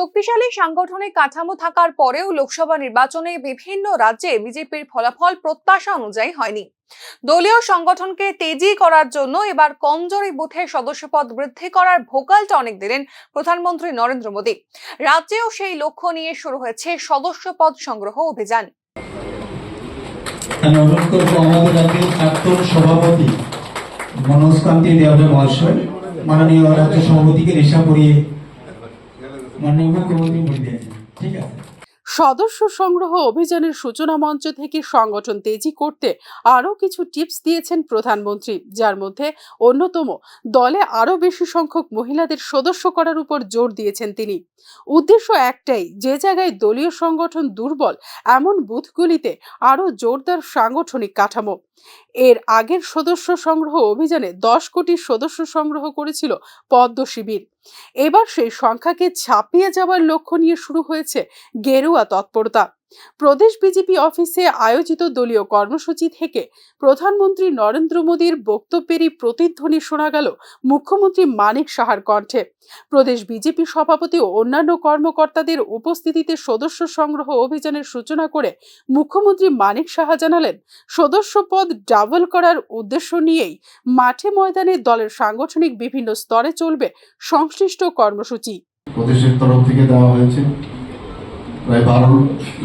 শক্তিশালী সাংগঠনিক কাঠামো থাকার পরেও লোকসভা নির্বাচনে বিভিন্ন রাজ্যে বিজেপির ফলাফল প্রত্যাশা অনুযায়ী হয়নি। দলীয় সংগঠনকে তেজি করার জন্য এবার কমজোরি বুথের সদস্যপদ বৃদ্ধি করার ভোকালটা অনেক দিলেন প্রধানমন্ত্রী নরেন্দ্র মোদী। রাজ্যেও সেই লক্ষ্য নিয়ে শুরু হয়েছে সদস্যপদ সংগ্রহ অভিযান। সভাপতি মনোজ কান্তি মহাশয় মাননীয় রাজ্য সভাপতিকে রেশা পড়িয়ে আছে? সদস্য সংগ্রহ অভিযানের সূচনা মঞ্চ থেকে সংগঠন তেজি করতে আরও কিছু টিপস দিয়েছেন প্রধানমন্ত্রী, যার মধ্যে অন্যতম, দলে আরও বেশি সংখ্যক মহিলাদের সদস্য করার উপর জোর দিয়েছেন তিনি। উদ্দেশ্য একটাই, যে জায়গায় দলীয় সংগঠন দুর্বল, এমন বুথগুলিতে আরও জোরদার সাংগঠনিক কাঠামো। এর আগের সদস্য সংগ্রহ অভিযানে দশ কোটি সদস্য সংগ্রহ করেছিল পদ্ম শিবির। এবার সেই সংখ্যাকে ছাপিয়ে যাওয়ার লক্ষ্য নিয়ে শুরু হয়েছে গেরুয়া তৎপরতা। প্রদেশ বিজেপি অফিসে আয়োজিত দলীয় কর্মসূচি থেকে প্রধানমন্ত্রী নরেন্দ্র মোদীর বক্তব্যেরই প্রতিধ্বনি শোনা গেল মুখ্যমন্ত্রী মানিক সাহার কণ্ঠে। প্রদেশ বিজেপি সভাপতি ও অন্যান্য কর্মকর্তাদের উপস্থিতিতে সদস্য সংগ্রহ অভিযানের সূচনা করে মুখ্যমন্ত্রী মানিক সাহা জানালেন, সদস্য পদ ডাবল করার উদ্দেশ্য নিয়েই মাঠে ময়দানে দলের সাংগঠনিক বিভিন্ন স্তরে চলবে সংশ্লিষ্ট কর্মসূচি। প্রদেশের তরফ থেকে দেওয়া হয়েছে প্রায় বারো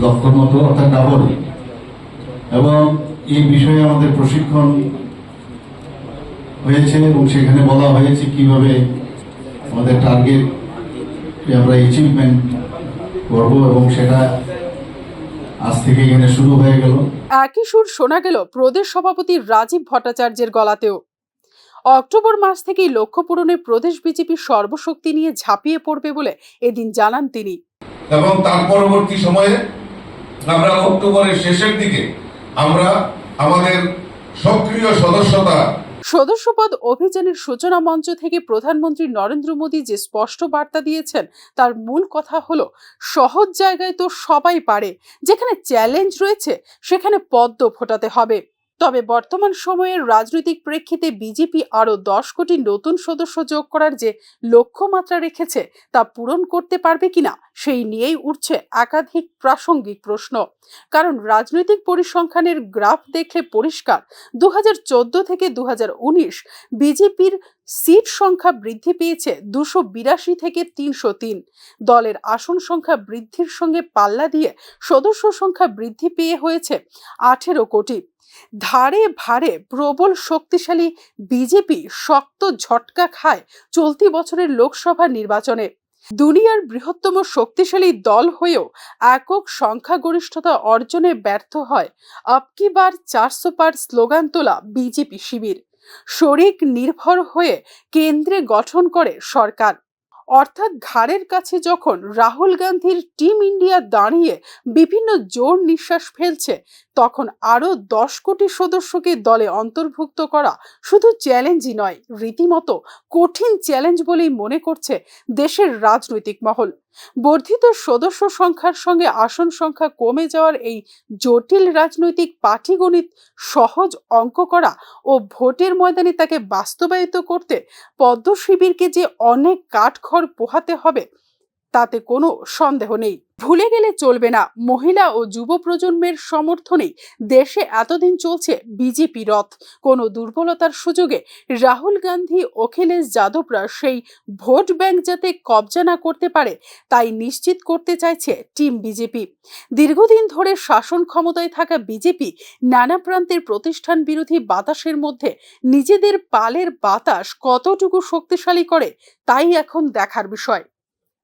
লক্ষ মতো অর্থাৎ ডাবল এবং এই বিষয়ে আমাদের প্রশিক্ষণ হয়েছে এবং সেখানে বলা হয়েছে কীভাবে আমাদের টার্গেট আমরা অ্যাচিভমেন্ট করব এবং সেটা আজ থেকে এখানে শুরু হয়ে গেল। একই সুর শোনা গেল প্রদেশ সভাপতি রাজীব ভট্টাচার্যের গলাতেও। অক্টোবর মাস থেকেই লক্ষ্য পূরণে প্রদেশ বিজেপি সর্বশক্তি নিয়ে ঝাঁপিয়ে পড়বে বলে এদিন জানান তিনি। এবং তার পরবর্তী সময়ে আমরা অক্টোবরের শেষের দিকে আমরা আমাদের সক্রিয় সদস্যতা সদস্যপদ অভিযানের সূচনা মঞ্চ থেকে প্রধানমন্ত্রী নরেন্দ্র মোদী যে স্পষ্ট বার্তা দিয়েছেন, তার মূল কথা হলো, সহজ জায়গায় তো সবাই পারে, যেখানে চ্যালেঞ্জ রয়েছে, সেখানে পদ্ম ফোটাতে হবে। তবে বর্তমান সময়ের রাজনৈতিক প্রেক্ষিতে বিজেপি আরও দশ কোটি নতুন সদস্য যোগ করার যে লক্ষ্যমাত্রা রেখেছে, তা পূরণ করতে পারবে কিনা, সেই নিয়েই উঠছে একাধিক প্রাসঙ্গিক প্রশ্ন। কারণ রাজনৈতিক পরিসংখ্যানের গ্রাফ দেখলে পরিষ্কার দু হাজার চোদ্দ থেকে দু হাজার উনিশ বিজেপির সিট সংখ্যা বৃদ্ধি পেয়েছে দুশো বিরাশি থেকে তিনশো তিন। দলের আসন সংখ্যা বৃদ্ধির সঙ্গে পাল্লা দিয়ে সদস্য সংখ্যা বৃদ্ধি পেয়ে হয়েছে আঠেরো কোটি। ধারে ভারে প্রবল শক্তিশালী বিজেপি শক্ত ঝটকা খায় চলতি বছরের লোকসভা নির্বাচনে। দুনিয়ার বৃহত্তম শক্তিশালী দল হয়েও একক সংখ্যাগরিষ্ঠতা অর্জনে ব্যর্থ হয় আপকি বার চারশো পার স্লোগান তোলা বিজেপি শিবির। শরিক নির্ভর হয়ে কেন্দ্রে গঠন করে সরকার। অর্থাৎ ঘাড়ের কাছে যখন রাহুল গান্ধীর টিম ইন্ডিয়া দাঁড়িয়ে বিভিন্ন জোর নিঃশ্বাস ফেলছে, তখন আরও দশ কোটি সদস্যকে দলে অন্তর্ভুক্ত করা শুধু চ্যালেঞ্জই নয়, রীতিমতো কঠিন চ্যালেঞ্জ বলেই মনে করছে দেশের রাজনৈতিক মহল। বর্ধিত সদস্য সংখ্যার সঙ্গে আসন সংখ্যা কমে যাওয়ার এই জটিল রাজনৈতিক পাটিগণিত সহজ অঙ্ক করা ও ভোটের ময়দানে তাকে বাস্তবায়িত করতে পদ্ম শিবিরকে যে অনেক কাঠখড় পোহাতে হবে। তাতে কোনো সন্দেহ নেই। ভুলে গেলে চলবে না। মহিলা ও যুব প্রজন্মের সমর্থনেই দেশে এতদিন চলছে বিজেপি রথ। কোনো দুর্বলতার সুযোগে রাহুল গান্ধী, অখিলেশ যাদবরা সেই ভোট ব্যাংক যাতে কবজা না করতে পারে, তাই নিশ্চিত করতে চাইছে টিম বিজেপি। দীর্ঘদিন ধরে শাসন ক্ষমতায় থাকা বিজেপি নানা প্রান্তের প্রতিষ্ঠান বিরোধী বাতাসের মধ্যে নিজেদের পালের বাতাস কতটুকু শক্তিশালী করে, তাই এখন দেখার বিষয়।